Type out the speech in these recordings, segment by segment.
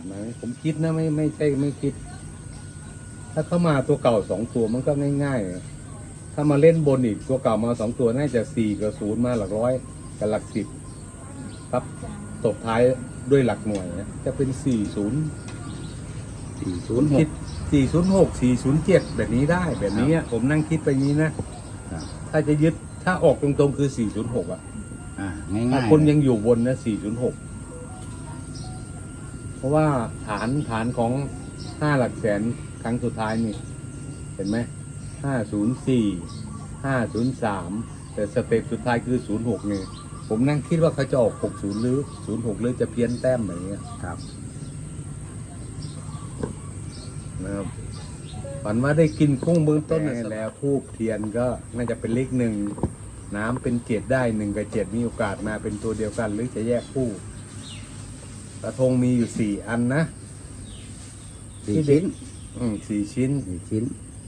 ดไหมผมคิดนะไม่ไม่ใช่ไม่คิด ถ้าเข้ามาตัวเก่าสองตัวมันก็ง่ายๆ ถ้ามาเล่นบนอีกตัวเก่ามาสองตัวน่าจะสี่กับศูนย์มาหลักร้อยกับหลักสิบครับตบท้ายด้วยหลักหน่วยนะจะเป็นสี่ศูนย์สี่ศูนย์หคิกดสี่ศูนย์หกสี่ศูนย์เจ็ดแบบนี้ได้แบบนี้อะผมนั่งคิดไปนี้นะครับถ้าจะยึดถ้าออกตรงๆคือสี่ศูนย์หกอะอ่าง่ายถ้าๆคนยังอยู่บนนะสี่ศูนย์หก เพราะว่าฐานฐานของห้าหลักแสนครั้งสุดท้ายนี่ เห็นไหมห้าศูนย์สี่ห้าศูนย์สามแต่สเต็ปสุดท้ายคือศูนย์หกเนี่ยผมนั่งคิดว่าเขาจะออกหกศูนย์หรือศูนย์หกหรือจะเพี้ยนแต้มแบบเนี้ยครับนะครับฝันว่าได้กินกุ้งเบื้องต้นเนี่ยแล้วทูบเทียนก็น่าจะเป็นเลขหนึ่งน้ำเป็นเจ็ดได้หนึ่งกับเจ็ดมีโอกาสมาเป็นตัวเดียวกันหรือจะแยกคู่ กระทงมีอยู่สี่อันนะสี่ชิ้น อืมสี่ชิ้นสี่ชิ้น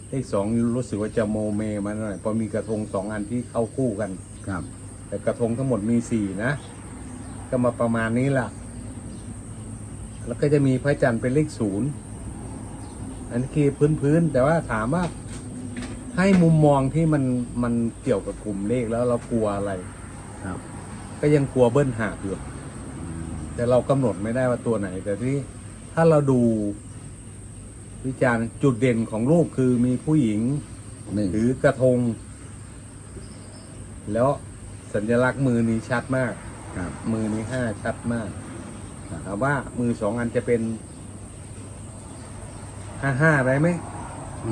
เลขสองรู้สึกว่าจะโมเมมาหน่อยเพอมีกระทงสองอันที่เข้าคู่กัน ครับ แต่กระทงทั้งหมดมีสี่นะ ก็มาประมาณนี้ล่ะ แล้วก็จะมีพระจันทร์เป็นเลขศูนย์ อันนี้คือพื้นๆ แต่ว่าถามว่าให้มุมมองที่มันมันเกี่ยวกับกลุ่มเลขแล้วเรากลัวอะไร ครับ ก็ยังกลัวเบิ้ลหาบอยู่อืม แต่เรากำหนดไม่ได้ว่าตัวไหน แต่ที่ถ้าเราดูวิจารณ์จุดเด่นของรูปคือมีผู้หญิงหนึ่งถือกระทง แล้วสัญลักษณ์มือนี้ชัดมากครับมือนี้ห้าชัดมากครับถามว่ามือสองอันจะเป็นห้าห้าได้ไหม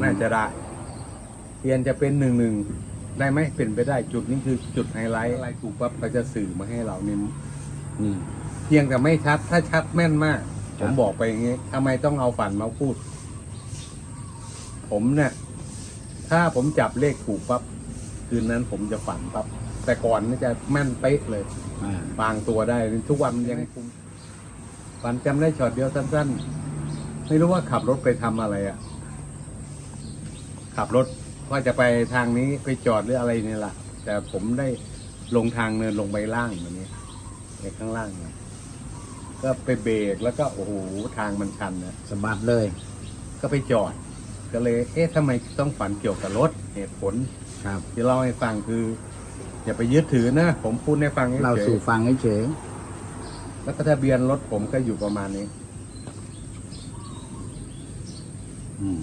น่าจะได้เทียนจะเป็นหนึ่งหนึ่งได้ไหมเป็นไปได้จุดนี้คือจุดไฮไลท์อะไรถูกปั๊บเขาจะสื่อมาให้เรานี่นี่เพียงแต่ไม่ชัด ถ้าชัดแม่นมากคผรัมบอกไปอย่างงี้ทำไมต้องเอาฝันมาพูด ผมเนี่ย ถ้าผมจับเลขถูกปั๊บคืนนั้นผมจะฝันปั๊บแต่ก่อนนี่จะแม่นเป๊ะเลย อ่าบางตัวได้ ทุกวันมันยังคุมฝันจำได้ช็อตเดียวสั้นๆ ไม่รู้ว่าขับรถไปทำอะไรอะ่ะ ขับรถว่าจะไปทางนี้ไปจอดหรืออะไรเนี่ยแหละแต่ผมได้ลงทางเนินลงไปล่างแบบนี้ในข้างล่างเนี่ย ก็ไปเบรกแล้วก็โอ้โหทางมันชันนะสะบัดเลย ก็ไปจอด ก็เลย เอ๊ะทำไมต้องฝันเกี่ยวกับรถเหตุผลครับ ที่เล่าให้ฟังคือ อย่าไปยึดถือนะ ผมพูดให้ฟังเราเฉสู่ยฟังเฉยๆแล้วก็ทะเบียนรถผมก็อยู่ประมาณนี้ๆอืม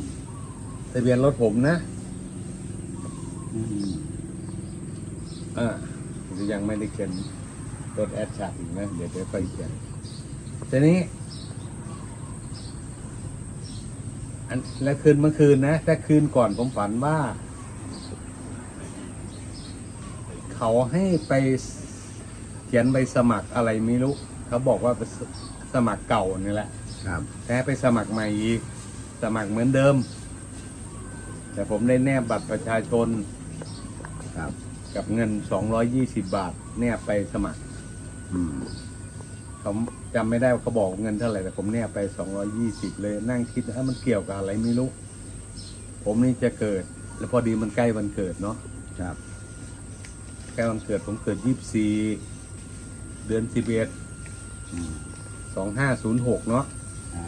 ทะเบียนรถผมนะอืมอ่ายังไม่ได้เขียนรถแอดชาร์อีกนะเดี๋ยวเดี๋ยวค่อยเขียน ทีนี้ อันและคืนเมื่อคืนนะแต่คืนก่อนผมฝันว่า เขาให้ไปเขียนใบสมัครอะไรไม่รู้ เขาบอกว่าไปสสมัครเก่านี่แหละ ครับ แต่ให้ไปสมัครใหม่อีก สมัครเหมือนเดิม แต่ผมได้แนบบัตรประชาชน ครับ กับเงิน 220 บาท แนบไปสมัคร อืม เขา จำไม่ได้ว่าเขาบอกเงินเท่าไหร่แต่ผมแนบไป220เลยนั่งคิดว่ามันเกี่ยวกับอะไรไม่รู้ ผมนี่จะเกิด แล้วพอดีมันใกล้วันเกิดเนาะครับใกล้วันเกิดผมเกิด24เดือน11อืม2506เนาะอ่า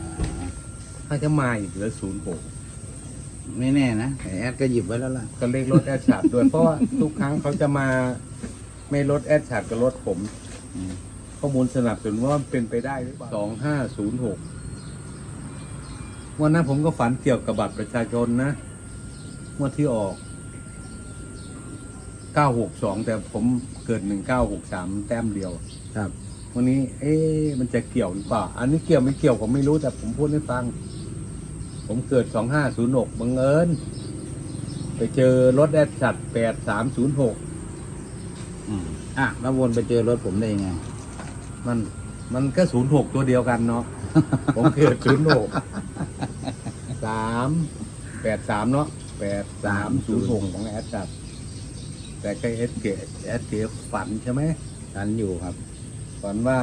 ถ้าจะมาอีกเหลือ06ไม่แน่นะแต่แอดก็หยิบไว้แล้วล่ะก็เลขรถแอดชาร์ดด้วยเพราะว่าทุกครั้งเขาจะมาไม่รถแอดชาร์ดกับรถผมอืม ข้อมูลสนับสนุนว่ามันเป็นไปได้หรือเปล่าสองห้าศูนย์หกวันนั้นผมก็ฝันเกี่ยวกับบัตรประชาชนนะงวันที่ออกเก้าหกสองแต่ผมเกิดหนึ่งเก้าหกสามแต้มเดียว ครับ วันนี้ เอ๊ะมันจะเกี่ยวหรือเปล่า อันนี้เกี่ยวไม่เกี่ยวผมไม่รู้แต่ผมพูดให้ฟัง ผมเกิดสองห้าศูนย์หกบังเอิญไปเจอรถแอดชัดแปดสามศูนย์หกอืมอะแล้ววนไปเจอรถผมได้ยังไง มันมันก็ศูนย์หกตัวเดียวกันเนาะ ผมเกิดศูนย์หกสามแปดสามเนาะแปดสามศูนย์หกของแอดจัดแต่ก็เอสเกแอดเกฝันใช่ไหมทันอยู่ครับ ฝันว่า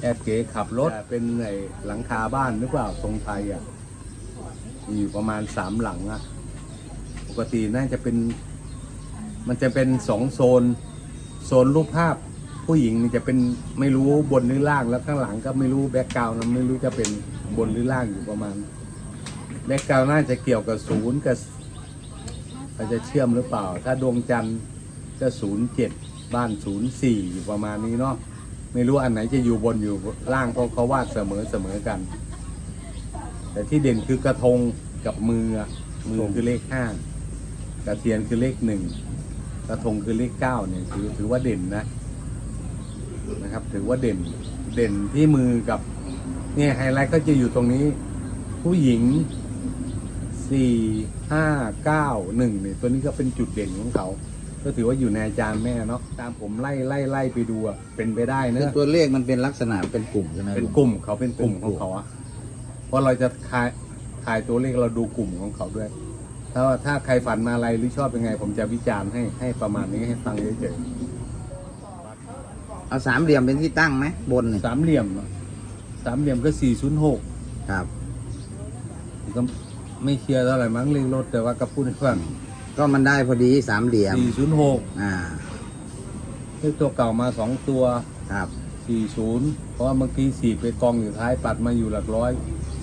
แอดเกขับรถเป็นไอหลังคาบ้านหรือเปล่าทรงไทยอะมีอยู่ประมาณสามหลังอะปกติน่าจะเป็น มันจะเป็นสองโซน โซนรูปภาพ ผู้หญิงนี่จะเป็นไม่รู้บนหรือล่างแล้วข้างหลังก็ไม่รู้แบ็กกราวน์นะไม่รู้จะเป็นบนหรือล่างอยู่ประมาณแบ็กกราวน์น่าจะเกี่ยวกับศูนย์กับอาจจะเชื่อมหรือเปล่า ถ้าดวงจันทร์ก็ศูนย์เจ็ดบ้านศูนย์สี่อยู่ประมาณนี้เนาะไม่รู้อันไหนจะอยู่บนอยู่ล่างเพราะเขาวาดเสมอเสมอกัน แต่ที่เด่นคือกระทงกับมือมือคือเลขห้ากระเทียนคือเลขหนึ่งกระทงคือเลขเก้าเนี่ยถือถือว่าเด่นนะ นะครับ ถือว่าเด่นเด่นที่มือกับเนี่ยไฮไลท์ก็จะอยู่ตรงนี้ ผู้หญิงสี่ห้าเก้าหนึ่งเนี่ยตัวนี้ก็เป็นจุดเด่นของเขา ก็ถือว่าอยู่ในอาจารย์แม่เนาะตามผมไล่ไล่ไล่ไปดูอะเป็นไปได้คือเนะตัวเลขมันเป็นลักษณะเป็นกลุ่มใช่ไหมเป็นลุงกลุ่มเขาเป็นกลุ่มเป็นขกลุ่องมเขาอะเพราะเราจะทายทายตัวเลขเราดูกลุ่มของเขาด้วย ถ้าว่าถ้าใครฝันมาอะไรหรือชอบยังไง ผมจะวิจารณ์ให้ให้ประมาณนี้ให้ฟังเฉย เอาสามเหลี่ยมเป็นที่ตั้งไหมบนนี่ๆสามเหลี่ยมอะสามเหลี่ยมก็สี่ศูนย์หกครับ ก็ไม่เชียร์เท่าไหร่มั้งเรียงรถแต่ว่าก็พูดให้ฟังก็มันได้พอดีสามเหลี่ยม สี่ศูนย์หกอ่าเลขตัวเก่ามาสองตัวครับ สี่ศูนย์เพราะว่าเมื่อกี้สี่ไปกองอยู่ท้ายปัดมาอยู่หลักร้อย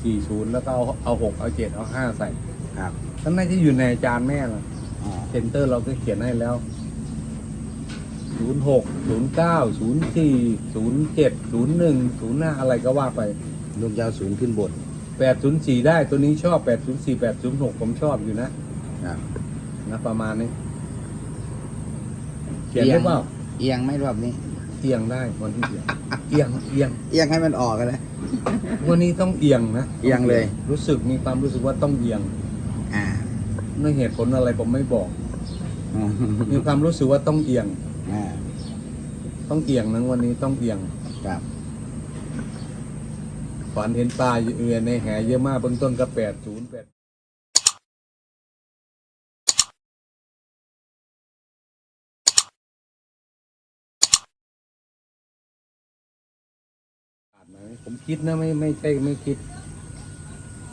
สี่ศูนย์แล้วก็เอาเอาหกเอาเจ็ดเอาห้าใส่ครับท่านน่าจะอยู่ในอาจารย์แม่ล่ะอ๋อเซ็นเตอร์เราก็เขียนให้แล้ว 06 09 04 07 01 05อะไรก็ว่าไปลุงจะเอาศูนย์ขึ้นบน804ได้ตัวนี้ชอบ804 806ผมชอบอยู่นะครับนะประมาณนี้เขียนได้เปล่าเอียงไหม่รอบนี้ เอียงได้วันที่เอียงเอียงเอียงเอียงให้มันออกกันเลยวันนี้ต้องเอียงนะเอียงเลย รู้สึกมีความรู้สึกว่าต้องเอียงอ่าด้วยเหตุผลอะไรผมไม่บอก มีความรู้สึกว่าต้องเอียง อ่าต้องเอียงนะวันนี้ต้องเอียงครับฝันเห็นปลาอยู่เอือในแหเยอะมากเบื้องต้นก็แปดศูนย์แปดผมคิดนะไม่ไม่ใช่ไม่คิด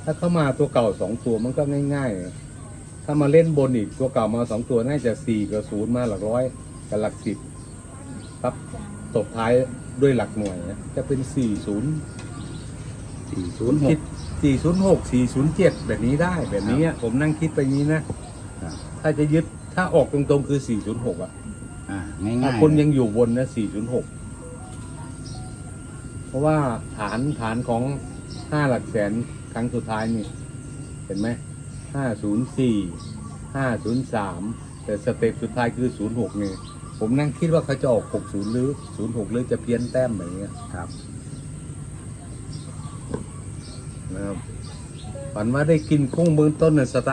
ถ้าเข้ามาตัวเก่าสองตัวมันก็ง่าย ๆ ถ้ามาเล่นบนอีกตัวเก่ามาสองตัวน่าจะสี่กับศูนย์มาหลักร้อย กับหลักสิบครับตบท้ายด้วยหลักหน่วยนะจะเป็นสี่ศูนย์สี่ศูนย์หคิกด406 407แบบนี้ได้แบบนี้อะผมนั่งคิดไปงี้นะครับถ้าจะยึดถ้าออกตรงๆคือ406อะอ่าง่ายถ้าๆคนยังอยู่บนนะ406เพราะว่าฐานฐานของ5หลักแสนครั้งสุดท้ายนี่เห็นไหม504 503แต่สเต็ปสุดท้ายคือ06ไง ผมนั่งคิดว่าเขาจะออก 60 หรือ 06 หรือจะเพี้ยนแต้มแบบเนี้ยครับนะครับฝันว่าได้กินกุ้งเบื้องต้นเนี่ยสตาร์